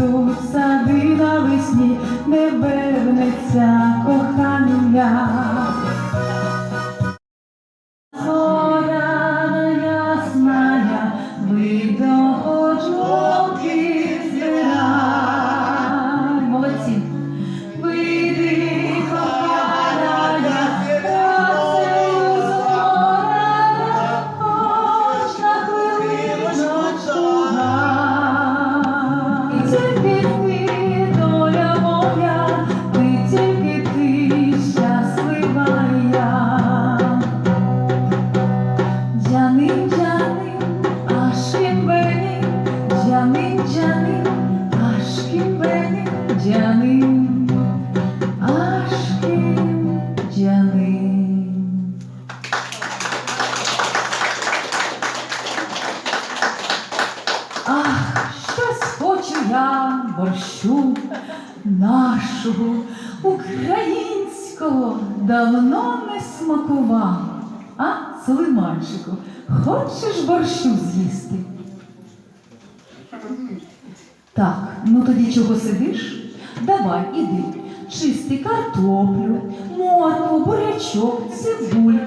зацвітуть сади навесні, не вернеться кохання. Борщу нашого українського давно не смакував. А, Солиманчику, хочеш борщу з'їсти? Так, ну тоді чого сидиш? Давай, іди, чисти картоплю, моркву, бурячок, цибулю,